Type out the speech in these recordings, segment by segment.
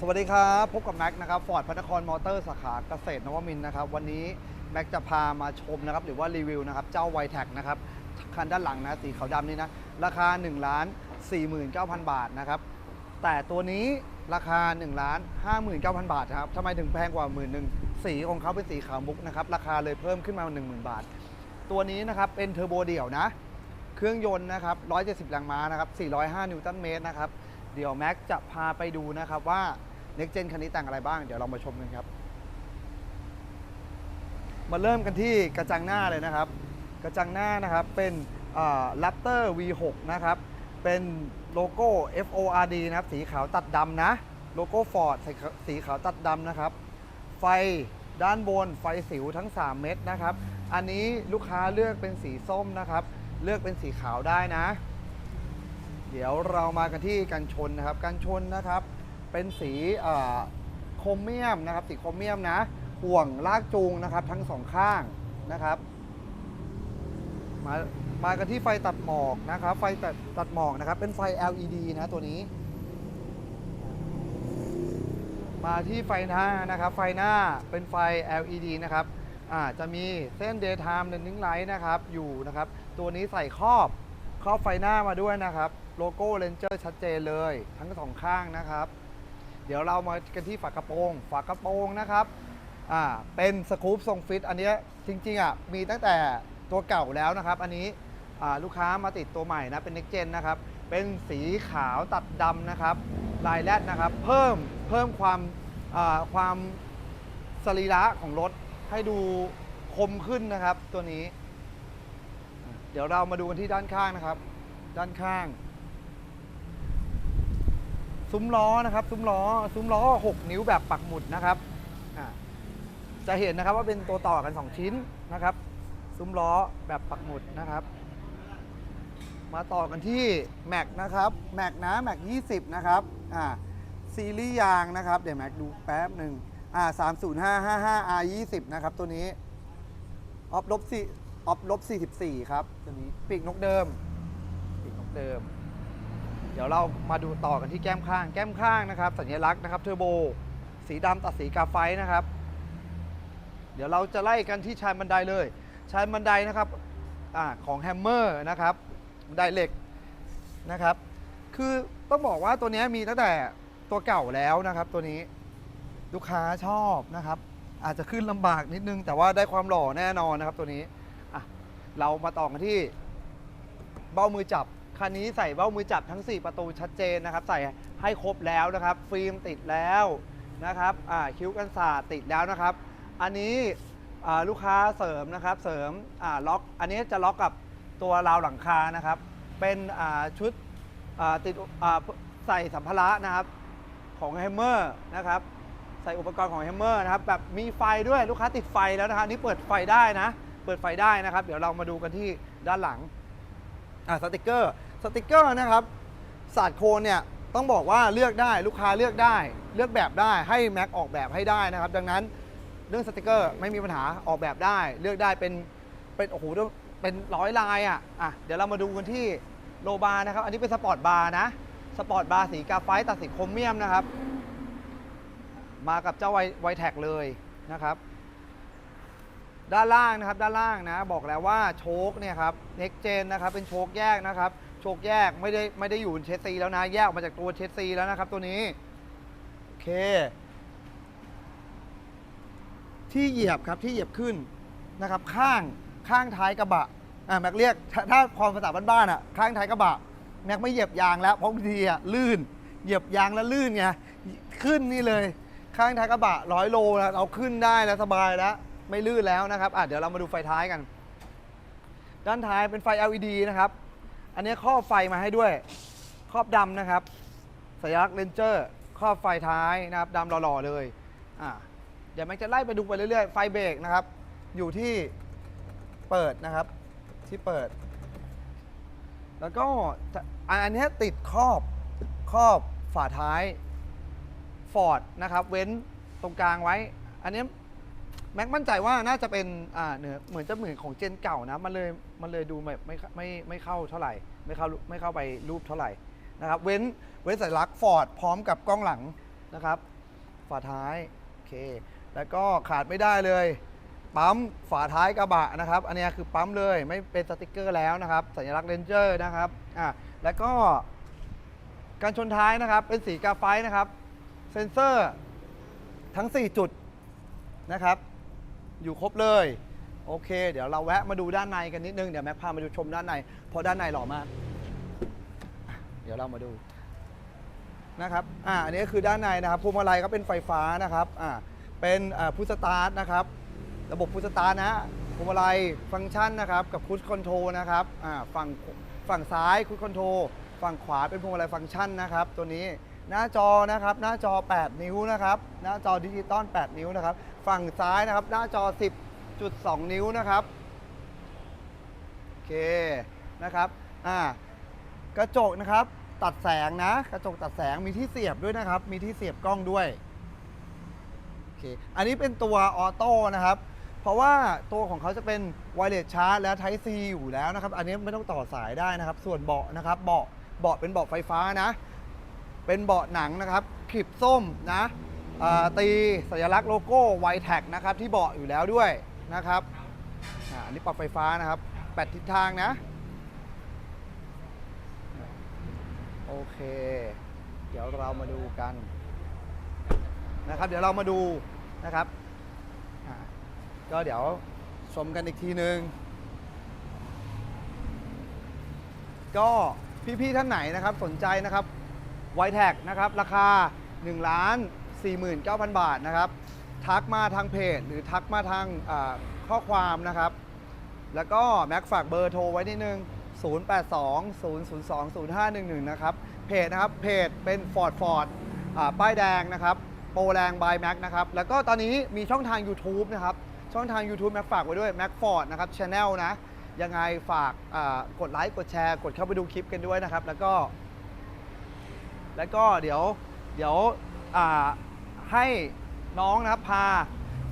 สวัสดีครับ พบกับแม็กนะครับฟอร์ดพระนครมอเตอร์สาขาเกษตรนวมินทร์นะครับ วันนี้แม็กจะพามาชมนะครับ หรือว่ารีวิวนะครับ เจ้าไวแท็กนะครับ คันด้านหลังนะ สีขาวดำนี่นะ ราคา1ล้าน49,000บาทนะครับ แต่ตัวนี้ราคา1ล้าน59,000บาทนะครับทำไมถึงแพงกว่าหมื่นหนึ่งสีของเขาเป็นสีขาวมุกนะครับ ราคาเลยเพิ่มขึ้นมา 10,000 บาท ตัวนี้นะครับเป็นเทอร์โบเดี่ยวนะ เครื่องยนต์นะครับ170แรงม้านะครับ405นิวตันเมตรนะครับ เดี๋ยวแม็กจะพาไปดูนะครับว่า Next Gen คันนี้แต่งอะไรบ้าง เดี๋ยวเรามาชมกันครับ มาเริ่มกันที่กระจังหน้าเลยนะครับ กระจังหน้านะครับเป็นอ่า Raptor V6 นะครับ เป็นโลโก้ FORD นะครับ สีขาวตัดดำนะ โลโก้ Ford สีขาวตัดดำนะครับ ไฟด้านบนไฟสิวทั้ง 3 เม็ดนะครับ อันนี้ลูกค้าเลือกเป็นสีส้มนะครับ เลือกเป็นสีขาวได้นะ เดี๋ยวเรามากันที่กันชนนะครับ กันชนนะครับ เป็นสีโครเมียมนะครับ สีโครเมียมนะ ห่วงลากจูงนะครับ ทั้งสองข้างนะครับ มามากันที่ไฟตัดหมอกนะครับ ไฟตัดตัดหมอกนะครับ เป็นไฟ LED นะตัวนี้ มาที่ไฟหน้านะครับ ไฟหน้าเป็นไฟ LED นะครับอาจะมีเส้น daytime running light นะครับ อยู่นะครับ ตัวนี้ใส่ครอบครอบไฟหน้ามาด้วยนะครับ โลโก้ Ranger ชัดเจนเลย ทั้งสองข้างนะครับ เดี๋ยวเรามากันที่ฝากระโปรง ฝากระโปรงนะครับอ่าเป็นสกู๊ปทรงฟิตอันเนี้ยจริงๆอะมีตั้งแต่ตัวเก่าแล้วนะครับ อันนี้อ่าลูกค้ามาติดตัวใหม่นะเป็น next gen นะครับ เป็นสีขาวตัดดำนะครับ ลายแรดนะครับ เพิ่มเพิ่มความอ่าความสรีระของรถให้ดูคมขึ้นนะครับตัวนี้ เดี๋ยวเรามาดูกันที่ด้านข้างนะครับ ด้านข้าง ซุ้มล้อนะครับ ซุ้มล้อ ซุ้มล้อ 6 นิ้วแบบปักหมุดนะครับจะเห็นนะครับว่าเป็นตัวต่อกัน 2 ชิ้นนะครับ ซุ้มล้อแบบปักหมุดนะครับ มาต่อกันที่แม็กนะครับแม็กนะแม็ก20 นะครับอ่าซีรีส์ยางนะครับ เดี๋ยวแม็กดูแป๊บหนึ่งอ่า30555 R 20นะครับ ตัวนี้ออฟลบสี่ออฟลบ44ครับ ตัวนี้ปีกนกเดิมปีกนกเดิม ดี๋ยวเรามาดูต่อกันที่แก้มข้าง แก้มข้างนะครับ สัญลักษณ์นะครับเทอร์โบ สีดำตัดสีกาไฟนะครับ เดี๋ยวเราจะไล่กันที่ชานบันไดเลย ชานบันไดนะครับอของแฮมเมอร์นะครับบันไดเหล็กนะครับ คือต้องบอกว่าตัวนี้มีตั้งแต่ตัวเก่าแล้วนะครับ ตัวนี้ลูกค้าชอบนะครับ อาจจะขึ้นลำบากนิดนึง แต่ว่าได้ความหล่อแน่นอนนะครับ ตัวนี้อะเรามาต่อกันที่เบ้ามือจับ คันนี้ใส่เบ้ามือจับทั้ง 4 ประตูชัดเจนนะครับ ใส่ให้ครบแล้วนะครับ ฟิล์มติดแล้วนะครับอ่าคิ้วกันศาสติดแล้วนะครับ อันนี้อ่าลูกค้าเสริมนะครับ เสริมอ่าล็อก อันนี้จะล็อกกับตัวราวหลังคานะครับ เป็นอ่าชุดอ่าติดอ่าใส่สัมภาระนะครับของแฮมเมอร์นะครับใส่อุปกรณ์ของแฮมเมอร์นะครับแบบมีไฟด้วยลูกค้าติดไฟแล้วนะครับนี่เปิดไฟได้นะ เปิดไฟได้นะครับ เดี๋ยวเรามาดูกันที่ด้านหลังอะสติกเกอร์ สติกเกอร์นะครับศาสตร์โคนเนี่ยต้องบอกว่าเลือกได้ลูกค้าเลือกได้ เลือกแบบได้ให้แม็กออกแบบให้ได้นะครับ ดังนั้นเรื่องสติกเกอร์ไม่มีปัญหาออกแบบได้ เลือกได้เป็นเป็นโอ้โหเป็นร้อยลายอะอะเดี๋ยวเรามาดูกันที่โลบาร์นะครับ อันนี้เป็นสปอร์ตบาร์นะสปอร์ตบาร์สีกาไฟตัดสีโครเมียมนะครับ มากับเจ้าไวไวแท็กเลยนะครับ ด้านล่างนะครับด้านล่างนะ บอกแล้วว่าโชคเนี่ยครับ next gen นะครับเป็นโชคแยกนะครับ โชคแยกไม่ได้ไม่ได้อยู่บนเชสซีแล้วนะ แยกออกมาจากตัวเชสซีแล้วนะครับ ตัวนี้โอเค ที่เหยียบครับที่เหยียบขึ้นนะครับ ข้างข้างท้ายกระบะอ่าแม็กเรียกถ้าถ้าความภาษาบ้านๆอะข้างท้ายกระบะแม็กไม่เหยียบยางแล้วเพราะบางทีอะลื่น เหยียบยางแล้วลื่นไงขึ้นนี่เลย ข้างท้ายกระบะร้อยโลนะเราขึ้นได้แล้วสบายแล้ว ไม่ลื่นแล้วนะครับอะเดี๋ยวเรามาดูไฟท้ายกัน ด้านท้ายเป็นไฟ LED นะครับ อันนี้ครอบไฟมาให้ด้วย ครอบดำนะครับสัญลักษณ์เลนเจอร์ครอบไฟท้ายนะครับดำหล่อๆเลยอะเดี๋ยวแม็กจะไล่ไปดูไปเรื่อยๆ ไฟเบรกนะครับ อยู่ที่เปิดนะครับ ที่เปิด แล้วก็อันนี้ติดครอบครอบฝาท้ายฟอร์ดนะครับ เว้นตรงกลางไว้ อันนี้ แม็กมั่นใจว่าน่าจะเป็นอ่าเหนือเหมือนจะเหมือนของเจนเก่านะ มันเลยมันเลยดูแบบไม่ไม่ไม่เข้าเท่าไหร่ ไม่เข้าไม่เข้าไปรูปเท่าไหร่นะครับเว้นเว้นสัญลักษณ์ฟอร์ดพร้อมกับกล้องหลังนะครับฝาท้ายโอเคแล้วก็ขาดไม่ได้เลย ปั๊มฝาท้ายกระบะนะครับ อันนี้คือปั๊มเลยไม่เป็นสติกเกอร์แล้วนะครับ สัญลักษณ์เรนเจอร์นะครับอะแล้วก็การชนท้ายนะครับ เป็นสีกราไฟนะครับ เซ็นเซอร์ทั้ง 4 จุดนะครับ อยู่ครบเลย โอเค เดี๋ยวเราแวะมาดูด้านในกันนิดนึง เดี๋ยวแม็กพามาดูชมด้านใน เพราะด้านในหล่อมาก เดี๋ยวเรามาดูนะครับ อ่า อันนี้ก็คือด้านในนะครับพวงมาลัยก็เป็นไฟฟ้านะครับ อ่า เป็นอ่าพุทสตาร์ทนะครับ ระบบพุทสตาร์ทนะพวงมาลัยฟังก์ชันนะครับ กับคู i คอนโทรนะครับ อ่า ฝั่งฝั่งซ้ายคู i คอนโทรฝั่งขวาเป็นพวงมาลัยฟังก์ชันนะครับ ตัวนี้ หน้าจอนะครับ หน้าจอ 8 นิ้วนะครับ หน้าจอดิจิตอล 8 นิ้วนะครับ ฝั่งซ้ายนะครับ หน้าจอ 10.2 นิ้วนะครับ โอเค นะครับ อ่า กระจกนะครับ ตัดแสงนะ กระจกตัดแสง มีที่เสียบด้วยนะครับ มีที่เสียบกล้องด้วย โอเค อันนี้เป็นตัวออโต้นะครับ เพราะว่าตัวของเขาจะเป็นไวเลสชาร์จและ Type C อยู่แล้วนะครับ อันนี้ไม่ต้องต่อสายได้นะครับ ส่วนเบาะนะครับ เบาะ เบาะเป็นเบาะไฟฟ้านะ เป็นเบาะหนังนะครับคลิปส้มนะตีสัญลักษณ์โลโก้ไวแท็กนะครับที่เบาะอยู่แล้วด้วยนะครับอันนี้ปรับไฟฟ้านะครับแปดทิศทางนะ โอเค เดี๋ยวเรามาดูกันนะครับ เดี๋ยวเรามาดูนะครับก็เดี๋ยวชมกันอีกทีนึง ก็พี่ๆท่านไหนนะครับสนใจนะครับ ไวแท็กนะครับราคา1ล้าน49,000 บาทนะครับ ทักมาทางเพจ หรือทักมาทางข้อความนะครับ แล้วก็แม็กฝากเบอร์โทรไว้นิดนึง 0820020511 นะครับ เพจนะครับ เพจเป็น Ford Ford อ่าป้ายแดงนะครับ โปรแรงบายแม็กนะครับ แล้วก็ตอนนี้มีช่องทาง YouTube นะครับ ช่องทาง YouTube แม็กฝากไว้ด้วยแม็กฟอร์ดนะครับช anel นะ ยังไงฝากกดไลค์ กดแชร์ กดเข้าไปดูคลิปกันด้วยนะครับ แล้วก็ แล้วก็เดี๋ยวเดี๋ยวอ่าให้น้องนะครับพา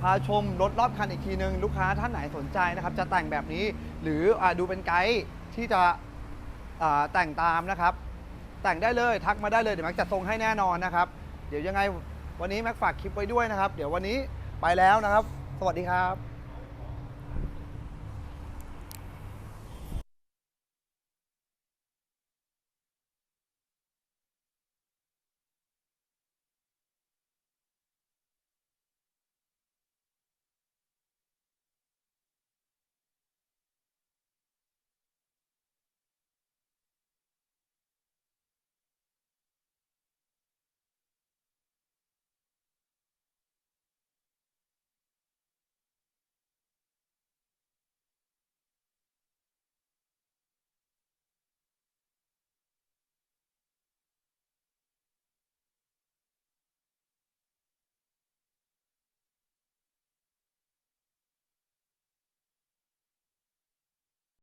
พาชมรถรอบคันอีกทีนึง ลูกค้าท่านไหนสนใจนะครับ จะแต่งแบบนี้หรืออดูเป็นไกด์ที่จะแต่งตามนะครับ แต่งได้เลยทักมาได้เลยเดี๋ยวแม็กจะทรงให้แน่นอนนะครับ เดี๋ยวยังไงวันนี้แม็กฝากคลิปไว้ด้วยนะครับ เดี๋ยววันนี้ไปแล้วนะครับ สวัสดีครับ